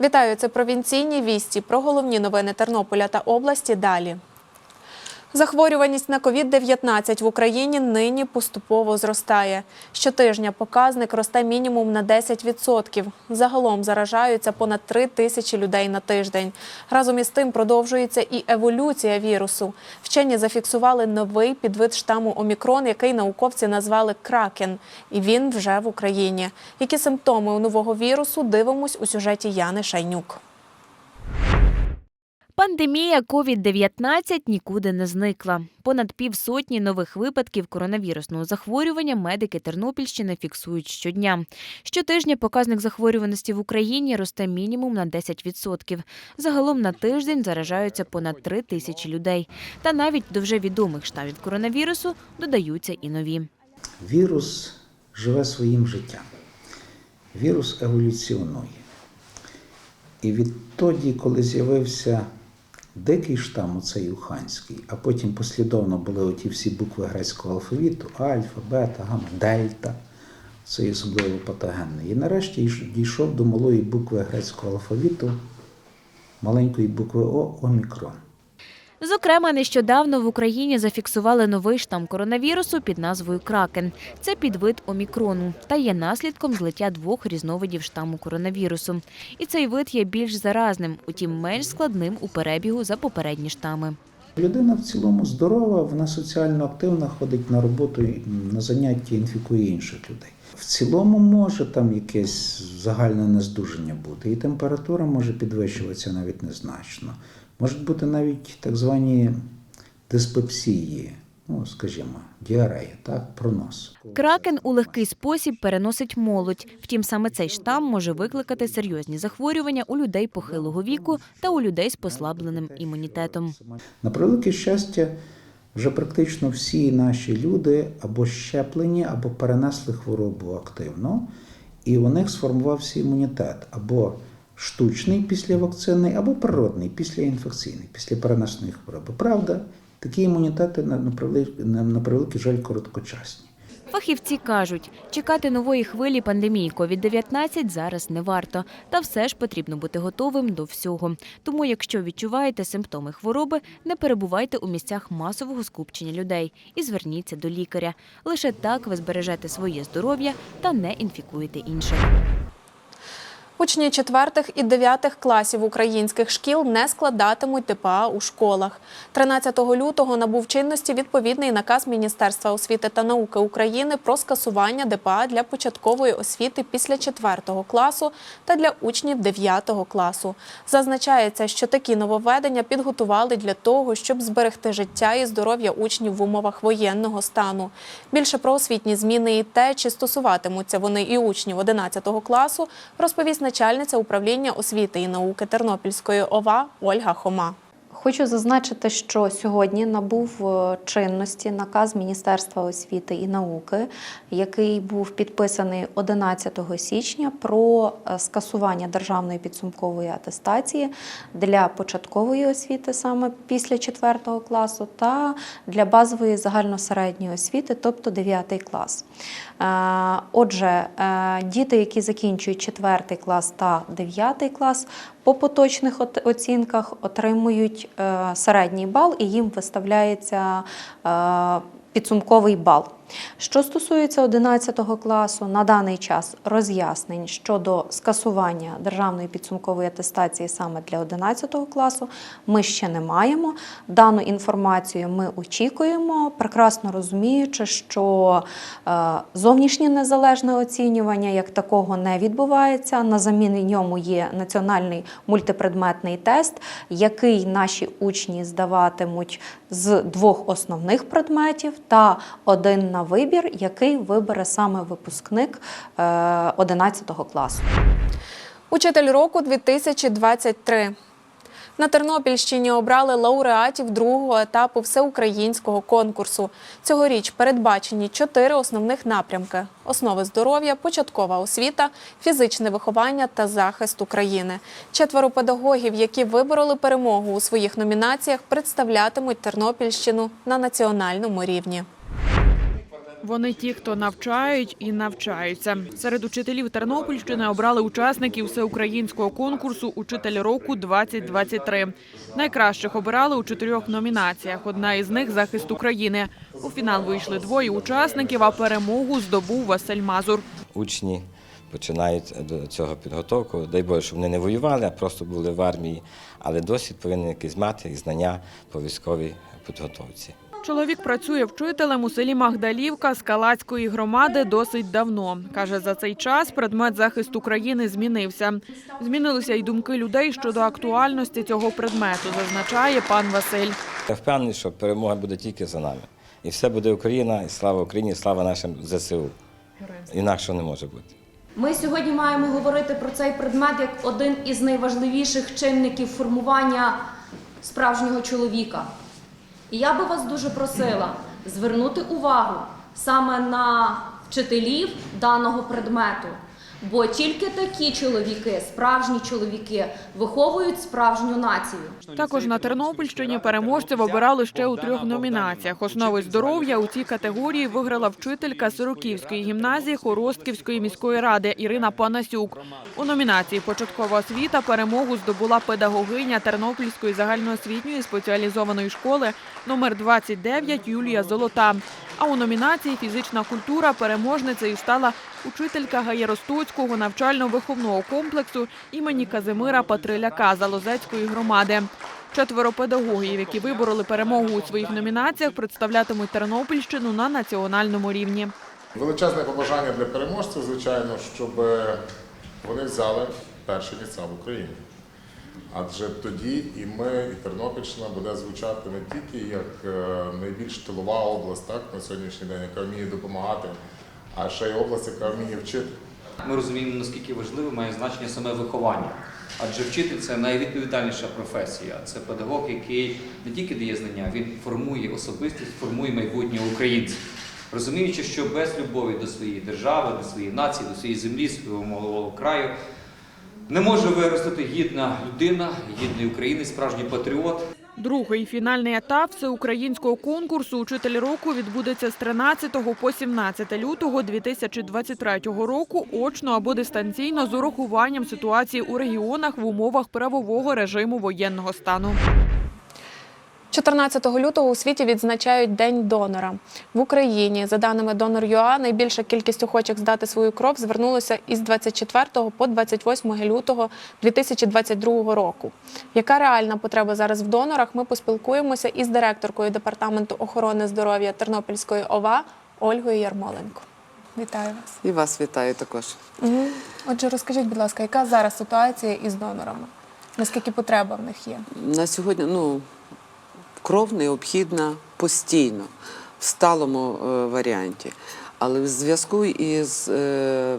Вітаю, це провінційні вісті про головні новини Тернополя та області. Далі. Захворюваність на COVID-19 в Україні нині поступово зростає. Щотижня показник росте мінімум на 10%. Загалом заражаються понад 3 тисячі людей на тиждень. Разом із тим продовжується і еволюція вірусу. Вчені зафіксували новий підвид штаму Омікрон, який науковці назвали Кракен. І він вже в Україні. Які симптоми у нового вірусу дивимось у сюжеті Яни Шайнюк. Пандемія COVID-19 нікуди не зникла. Понад півсотні нових випадків коронавірусного захворювання медики Тернопільщини фіксують щодня. Щотижня показник захворюваності в Україні росте мінімум на 10%. Загалом на тиждень заражаються понад 3 тисячі людей. Та навіть до вже відомих штамів коронавірусу додаються і нові. Вірус живе своїм життям. Вірус еволюціонує. І відтоді, коли з'явився дикий штам, оцей уханський, а потім послідовно були оті всі букви грецького алфавіту: альфа, бета, гамма, дельта. Це особливо патогенний. І нарешті дійшов до малої букви грецького алфавіту, маленької букви О омікрон. Зокрема, нещодавно в Україні зафіксували новий штам коронавірусу під назвою Кракен. Це підвид омікрону та є наслідком злиття двох різновидів штаму коронавірусу. І цей вид є більш заразним, утім менш складним у перебігу за попередні штами. Людина в цілому здорова, вона соціально активна, ходить на роботу, на заняття інфікує інших людей. В цілому може там якесь загальне нездужання бути, і температура може підвищуватися навіть незначно. Можуть бути навіть так звані диспепсії, ну скажімо, діарея, так, пронос. Кракен у легкий спосіб переносить молодь. Втім, саме цей штам може викликати серйозні захворювання у людей похилого віку та у людей з послабленим імунітетом. На превелике щастя, вже практично всі наші люди або щеплені, або перенесли хворобу активно, і у них сформувався імунітет або штучний після вакцини, або природний післяінфекційний, після перенесеної хвороби. Правда, такі імунітети на превеликий жаль короткочасні. Фахівці кажуть, чекати нової хвилі пандемії COVID-19 зараз не варто, та все ж потрібно бути готовим до всього. Тому, якщо відчуваєте симптоми хвороби, не перебувайте у місцях масового скупчення людей і зверніться до лікаря. Лише так ви збережете своє здоров'я та не інфікуєте інших. Учні четвертих і дев'ятих класів українських шкіл не складатимуть ТПА у школах. 13 лютого набув чинності відповідний наказ Міністерства освіти та науки України про скасування ДПА для початкової освіти після 4 класу та для учнів 9 класу. Зазначається, що такі нововведення підготували для того, щоб зберегти життя і здоров'я учнів в умовах воєнного стану. Більше про освітні зміни і те, чи стосуватимуться вони і учнів 11 класу, розповість начальниця управління освіти і науки Тернопільської ОВА Ольга Хома. Хочу зазначити, що сьогодні набув е, чинності наказ Міністерства освіти і науки, який був підписаний 11 січня про е, скасування державної підсумкової атестації для початкової освіти саме після 4 класу та для базової загальносередньої освіти, тобто 9 клас. Е, Отже, діти, які закінчують 4 клас та 9 клас, по поточних от- оцінках отримують е, середній бал і їм виставляється е, підсумковий бал. Що стосується 11 класу, на даний час роз'яснень щодо скасування державної підсумкової атестації саме для 11 класу ми ще не маємо. Дану інформацію ми очікуємо, прекрасно розуміючи, що е, зовнішнє незалежне оцінювання як такого не відбувається. На заміні ньому є національний мультипредметний тест, який наші учні здаватимуть з двох основних предметів та один на вибір, який вибере саме випускник е, 11 класу. Учитель року 2023. На Тернопільщині обрали лауреатів другого етапу всеукраїнського конкурсу. Цьогоріч передбачені чотири основних напрямки: основи здоров'я, початкова освіта, фізичне виховання та захист України. Четверо педагогів, які вибороли перемогу у своїх номінаціях, представлятимуть Тернопільщину на національному рівні. Вони ті, хто навчають і навчаються. Серед учителів Тернопільщини обрали учасників всеукраїнського конкурсу Учитель року 2023 Найкращих обирали у чотирьох номінаціях. Одна із них захист України. У фінал вийшли двоє учасників, а перемогу здобув Василь Мазур. учні починають до цього підготовку. Дай Боже, щоб вони не воювали, а просто були в армії. Але досвід повинен якийсь мати і знання по військовій підготовці. Чоловік працює вчителем у селі Магдалівка Скалацької громади досить давно. Каже, за цей час предмет захисту країни змінився. Змінилися й думки людей щодо актуальності цього предмету, зазначає пан Василь. Я впевнений, що перемога буде тільки за нами. І все буде Україна, і слава Україні, і слава нашим ЗСУ. Інакше не може бути. Ми сьогодні маємо говорити про цей предмет як один із найважливіших чинників формування справжнього чоловіка. І я би вас дуже просила звернути увагу саме на вчителів даного предмету. Бо тільки такі чоловіки, справжні чоловіки, виховують справжню націю. Також на Тернопільщині переможців обирали ще у трьох номінаціях. Основи здоров'я у цій категорії виграла вчителька Сироківської гімназії Хоростківської міської ради Ірина Панасюк. У номінації Початкова освіта перемогу здобула педагогиня Тернопільської загальноосвітньої спеціалізованої школи номер 29 Юлія Золота. А у номінації Фізична культура переможницею стала учителька Гаєростоцького навчально-виховного комплексу імені Казимира Патриляка Залозецької громади. Четверо педагогів, які вибороли перемогу у своїх номінаціях, представлятимуть Тернопільщину на національному рівні. Величезне побажання для переможців, звичайно, щоб вони взяли перше місця в Україні. Адже тоді і ми, і Тернопільщина буде звучати не тільки як е, найбільш тилова область так, на сьогоднішній день, яка вміє допомагати, а ще й область, яка вміє вчити. Ми розуміємо, наскільки важливе має значення саме виховання. Адже вчитель це найвідповідальніша професія. Це педагог, який не тільки дає знання, він формує особистість, формує майбутнє українців. Розуміючи, що без любові до своєї держави, до своєї нації, до своєї землі, свого малого краю не може виростити гідна людина, гідний українець, справжній патріот. Другий фінальний етап всеукраїнського конкурсу «Учитель року» відбудеться з 13 по 17 лютого 2023 року очно або дистанційно з урахуванням ситуації у регіонах в умовах правового режиму воєнного стану. 14 лютого у світі відзначають День донора. В Україні, за даними Донор.ЮА, найбільша кількість охочих здати свою кров звернулося із 24 по 28 лютого 2022 року. Яка реальна потреба зараз в донорах? Ми поспілкуємося із директоркою департаменту охорони здоров'я Тернопільської ОВА Ольгою Ярмоленко. Вітаю вас. І вас вітаю також. Угу. Отже, розкажіть, будь ласка, яка зараз ситуація із донорами? Наскільки потреба в них є? На сьогодні ну, кров необхідна постійно, в сталому е, варіанті. Але в зв'язку із е,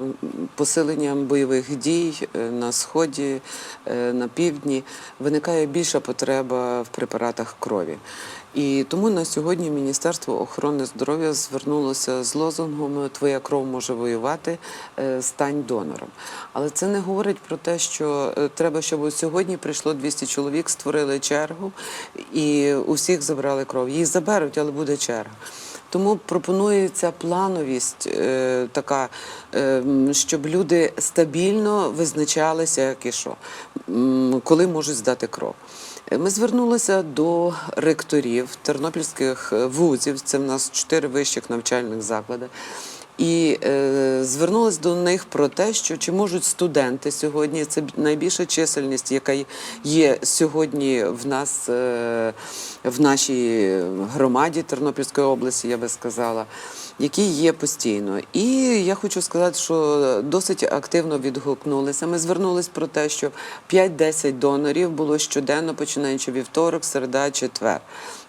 посиленням бойових дій е, на сході, е, на півдні виникає більша потреба в препаратах крові. І тому на сьогодні Міністерство охорони здоров'я звернулося з лозунгом Твоя кров може воювати, стань донором. Але це не говорить про те, що треба, щоб сьогодні прийшло 200 чоловік, створили чергу і у всіх забрали кров. Її заберуть, але буде черга. Тому пропонується плановість е, така, е, щоб люди стабільно визначалися, як і що, коли можуть здати кров. Ми звернулися до ректорів тернопільських е, вузів, це в нас чотири вищих навчальних заклади. І е, звернулись до них про те, що чи можуть студенти сьогодні, це найбільша чисельність, яка є сьогодні в нас е, в нашій громаді Тернопільської області, я би сказала, які є постійно. І я хочу сказати, що досить активно відгукнулися. Ми звернулись про те, що 5-10 донорів було щоденно, починаючи вівторок, середа, четвер.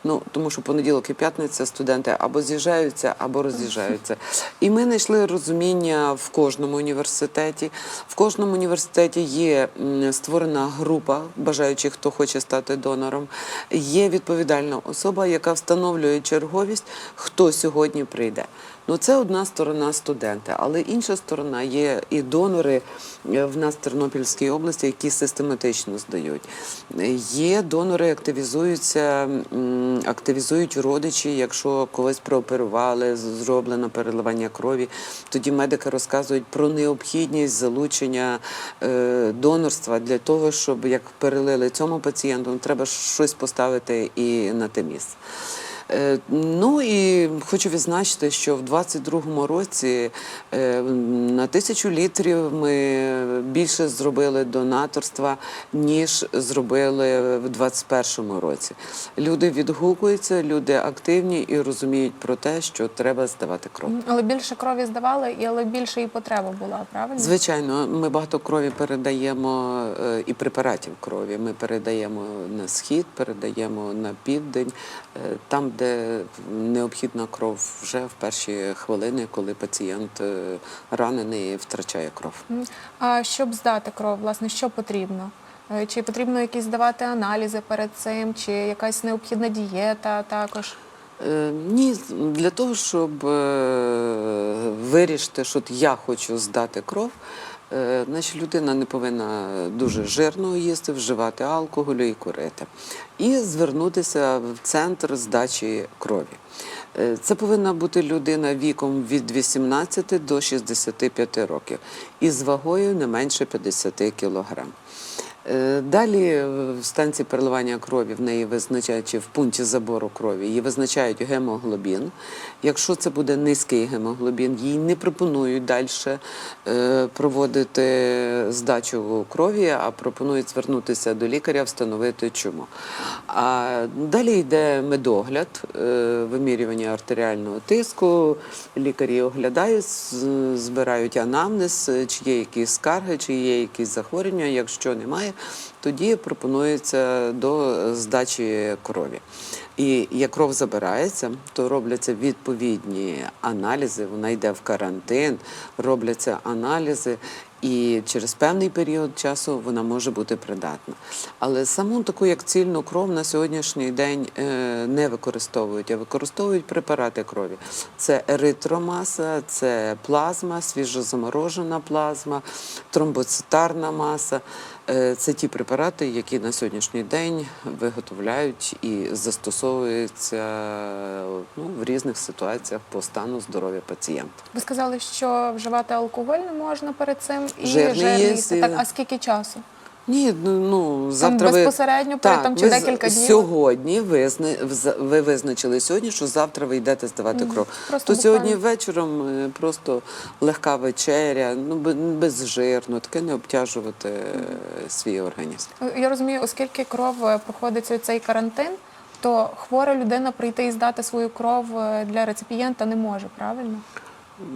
Ну тому що понеділок і п'ятниця студенти або з'їжджаються, або роз'їжджаються. І ми знайшли розуміння в кожному університеті. В кожному університеті є створена група бажаючих, хто хоче стати донором. Є відповідальна особа, яка встановлює черговість, хто сьогодні прийде. Ну, це одна сторона студенти, але інша сторона є і донори е, в нас в Тернопільській області, які систематично здають. Є донори, активізуються, активізують родичі, якщо когось прооперували, зроблено переливання крові. Тоді медики розказують про необхідність залучення е, донорства для того, щоб як перелили цьому пацієнту, треба щось поставити і на те місце. Е, Ну і хочу відзначити, що в 22-му році е, на тисячу літрів ми більше зробили донаторства, ніж зробили в 21-му році. Люди відгукуються, люди активні і розуміють про те, що треба здавати кров. Але більше крові здавали, і але більше і потреба була, правильно? Звичайно, ми багато крові передаємо е, і препаратів крові. Ми передаємо на схід, передаємо на південь, там, де необхідна кров вже в перші хвилини, коли пацієнт е, ранений і втрачає кров. А щоб здати кров, власне, що потрібно? Е, Чи потрібно якісь здавати аналізи перед цим, чи якась необхідна дієта також? Е, Ні, для того, щоб е, вирішити, що я хочу здати кров, е, значить людина не повинна дуже жирно їсти, вживати алкоголю і курити. І звернутися в центр здачі крові. Це повинна бути людина віком від 18 до 65 років і з вагою не менше 50 кілограм. Е, Далі в станції переливання крові в неї визначають чи в пункті забору крові, її визначають гемоглобін. Якщо це буде низький гемоглобін, їй не пропонують далі е, проводити здачу крові, а пропонують звернутися до лікаря, встановити чому. А далі йде медогляд, е, вимірювання артеріального тиску. Лікарі оглядають, збирають анамнез, чи є якісь скарги, чи є якісь захворювання. Якщо немає, тоді пропонується до здачі крові. І як кров забирається, то робляться відповідні аналізи. Вона йде в карантин, робляться аналізи. І через певний період часу вона може бути придатна. Але саму таку, як цільну кров на сьогоднішній день е, не використовують, а використовують препарати крові. Це еритромаса, це плазма, свіжозаморожена плазма, тромбоцитарна маса. Е, Це ті препарати, які на сьогоднішній день виготовляють і застосовуються ну, в різних ситуаціях по стану здоров'я пацієнта. Ви сказали, що вживати алкоголь не можна перед цим і Жирний жирний їсти. їсти. Так, а скільки часу? Ні, ну, ну завтра ви безпосередньо перед там чи ви декілька днів? Сьогодні визна... ви визначили сьогодні, що завтра ви йдете здавати кров. Просто То сьогодні вечором е, просто легка вечеря, ну бе- безжирно, таке не обтяжувати е, свій організм. Я розумію, оскільки кров е, проходить цей карантин, то хвора людина прийти і здати свою кров для реципієнта не може, правильно?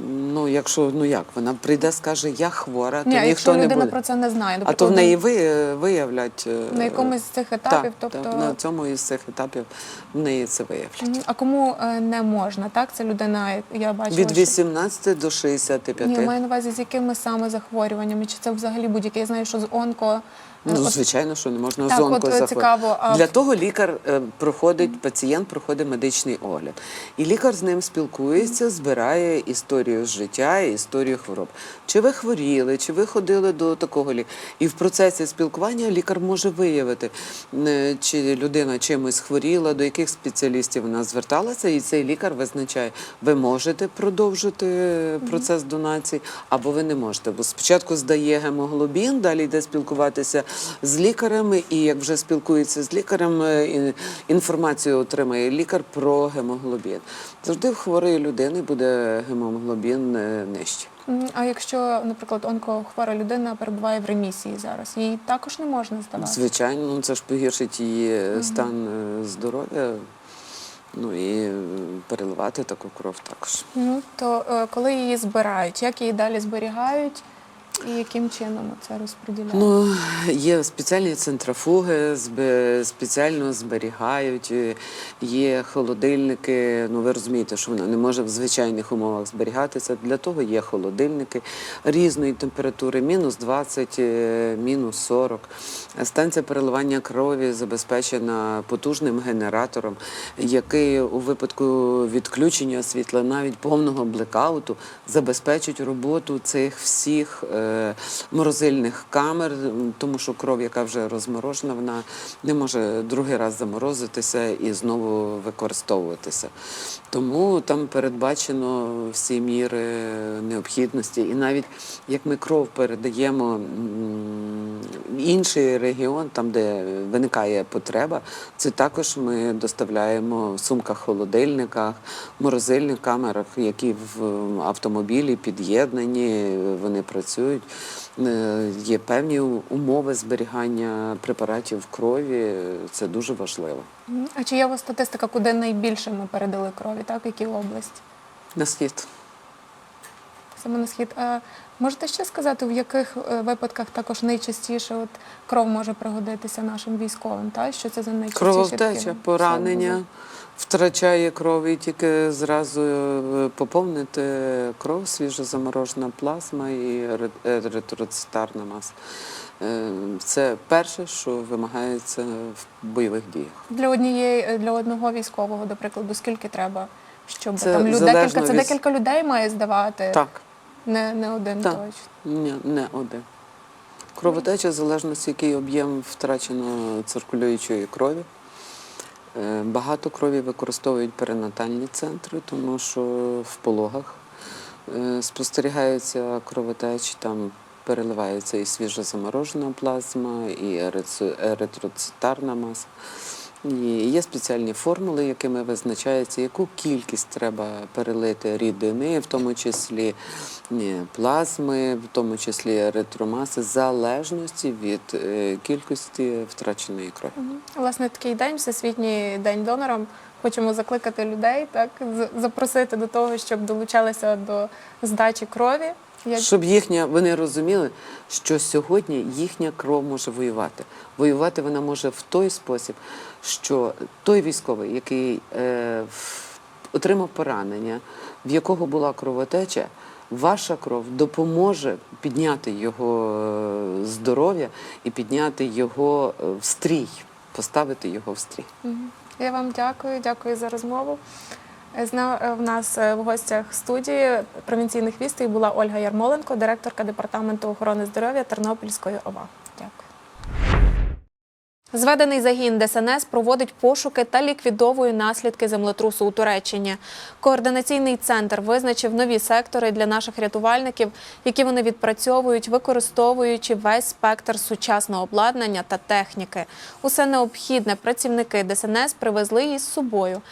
Ну, якщо ну як вона прийде, скаже, я хвора, то Ні, а ніхто якщо не людина буде. про це не знає, А то в наприклад, неї ви, виявлять е, на якомусь з цих етапів, так, тобто так, на цьому із цих етапів в неї це виявлять. Мгм. а кому е, не можна, так? Це людина, я бачила. Від що- 18 до 65. Ні, я маю на увазі, з якими саме захворюваннями, чи це взагалі будь-яке? Я знаю, що з онко. Ну, звичайно, що не можна Так, з от, е, цікаво, а Для того лікар е, проходить, пацієнт проходить медичний огляд. І лікар з ним спілкується, збирає історію життя, і історію хвороб. Чи ви хворіли, чи ви ходили до такого лікаря. І в процесі спілкування лікар може виявити, е, чи людина чимось хворіла, до яких спеціалістів вона зверталася, і цей лікар визначає, ви можете продовжити процес донації, або ви не можете. Бо спочатку здає гемоглобін, далі йде спілкуватися з лікарем, і як вже спілкується з лікарем, е, інформацію отримає лікар про гемоглобін. Завжди в хворої людини буде гемоглобін е. Мгм. А якщо, наприклад, онкохвора людина перебуває в ремісії зараз, їй також не можна здавати? Звичайно, ну це ж погіршить її е, стан здоров'я. Ну і переливати таку кров також. Ну то коли її збирають, як її далі зберігають? І яким чином це розподіляють? Ну, є спеціальні центрофуги, спеціально зберігають, е, є холодильники. Ну, ви розумієте, що воно не може в звичайних умовах зберігатися. Для того є холодильники різної температури, мінус 20, е, мінус 40. Станція переливання крові забезпечена потужним генератором, який у випадку відключення світла, навіть повного блекауту, забезпечить роботу цих всіх е, морозильних камер, тому що кров, яка вже розморожена, вона не може другий раз заморозитися і знову використовуватися. Тому там передбачено всі міри необхідності. І навіть як ми кров передаємо в інший регіон, там, де виникає потреба, це також ми доставляємо в сумках холодильниках, морозильних камерах, які в автомобілі під'єднані, вони працюють. Е, Є певні умови зберігання препаратів крові. Це дуже важливо. А чи є у вас статистика, куди найбільше ми передали крові, так? Які області? На схід. Саме на схід. А можете ще сказати, в яких е, випадках також найчастіше от кров може пригодитися нашим військовим? Та? Що це за найчастіше? Крововтеча, поранення, симптоми? Втрачає кров і тільки зразу е, поповнити кров, свіжозаморожена плазма і еритроцитарна маса. Е, Це перше, що вимагається в бойових діях. Для однієї е, для одного військового, до прикладу, скільки треба, щоб Це там люд, залежно декілька це декілька людей має здавати, Так, не, не один Так. точно. ні, не один. Кровотеча в залежності, який об'єм втрачено циркулюючої крові. Е, Багато крові використовують перинатальні центри, тому що в пологах е, спостерігаються кровотечі, там переливається і свіжозаморожена плазма, і еритроцитарна маса. І є спеціальні формули, якими визначається, яку кількість треба перелити рідини, в тому числі ні, плазми, в тому числі еритромаси, в залежності від е, кількості втраченої крові. Власне, такий день, Всесвітній день донорам. Хочемо закликати людей, так запросити до того, щоб долучалися до здачі крові. Як Щоб їхня, вони розуміли, що сьогодні їхня кров може воювати. Воювати вона може в той спосіб, що той військовий, який е, в- отримав поранення, в якого була кровотеча, ваша кров допоможе підняти його е, здоров'я і підняти його е, в стрій, поставити його в стрій. Я вам дякую, дякую за розмову. Е, в нас е, в гостях студії провінційних вістей була Ольга Ярмоленко, директорка департаменту охорони здоров'я Тернопільської ОВА. Дякую. Зведений загін ДСНС проводить пошуки та ліквідовує наслідки землетрусу у Туреччині. Координаційний центр визначив нові сектори для наших рятувальників, які вони відпрацьовують, використовуючи весь спектр сучасного обладнання та техніки. Усе необхідне працівники ДСНС привезли із собою.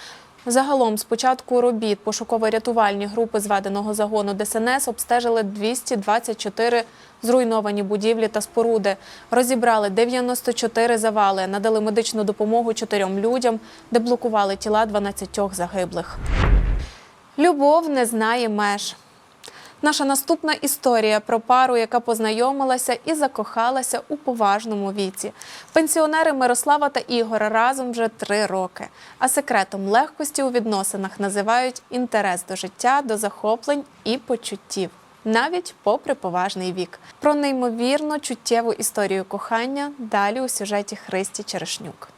Загалом, з початку робіт пошуково-рятувальні групи зведеного загону ДСНС обстежили 224 зруйновані будівлі та споруди, розібрали 94 завали, надали медичну допомогу чотирьом людям, деблокували тіла 12 загиблих. Любов не знає меж. Наша наступна історія про пару, яка познайомилася і закохалася у поважному віці. Пенсіонери Мирослава та Ігора разом вже три роки. А секретом легкості у відносинах називають інтерес до життя, до захоплень і почуттів. Навіть попри поважний вік. Про неймовірно чуттєву історію кохання далі у сюжеті Христі Черешнюк.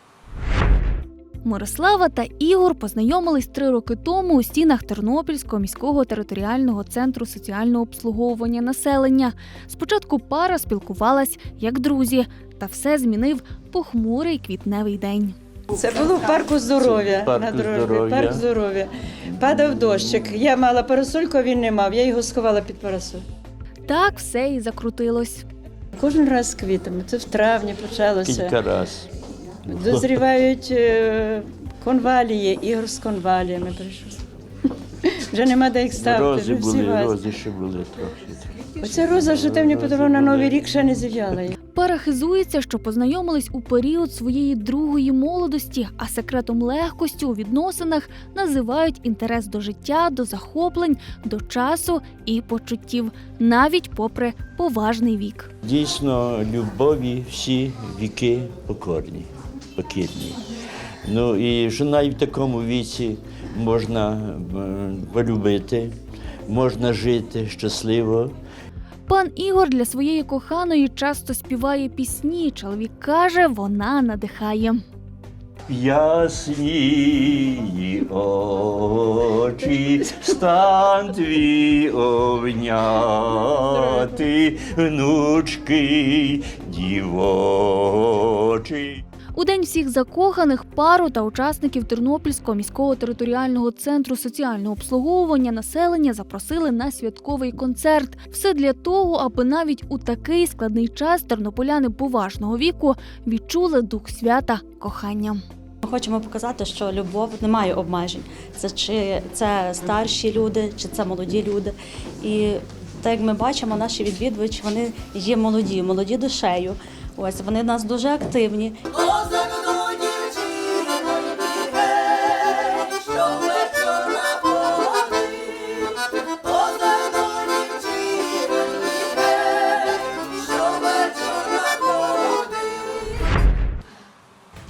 Мирослава та Ігор познайомились три роки тому у стінах Тернопільського міського територіального центру соціального обслуговування населення. Спочатку пара спілкувалась як друзі, та все змінив похмурий квітневий день. Це було в парку здоров'я Парку на дружбі. здоров'я. Парк здоров'я. Падав дощик. Я мала парасольку, а він не мав. Я його сховала під парасоль. Так все і закрутилось. Кожен раз з квітами. Це в травні почалося. Кілька раз. Дозрівають е, конвалії, ігор з конваліями прийшов. Вже нема де їх ставити. Рози були, рози ще були трохи. Оця роза, що ти мені подарував на Новий рік, ще не зів'яла. Пара хизується, що познайомились у період своєї другої молодості, а секретом легкості у відносинах називають інтерес до життя, до захоплень, до часу і почуттів, навіть попри поважний вік. Дійсно, любові всі віки покорні, покірні. Ну і що навіть в такому віці можна полюбити, можна жити щасливо. Пан Ігор для своєї коханої часто співає пісні. Чоловік каже, вона надихає. Ясні очі, стан твій обняти, внучки дівочий. У день всіх закоханих пару та учасників Тернопільського міського територіального центру соціального обслуговування населення запросили на святковий концерт. Все для того, аби навіть у такий складний час тернополяни поважного віку відчули дух свята кохання. Ми хочемо показати, що любов не має обмежень. Це чи це старші люди, чи це молоді люди. І так як ми бачимо, наші відвідувачі вони є молоді, молоді душею. Ось вони в нас дуже активні.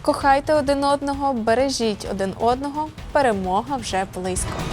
Кохайте один одного, бережіть один одного. Перемога вже близько.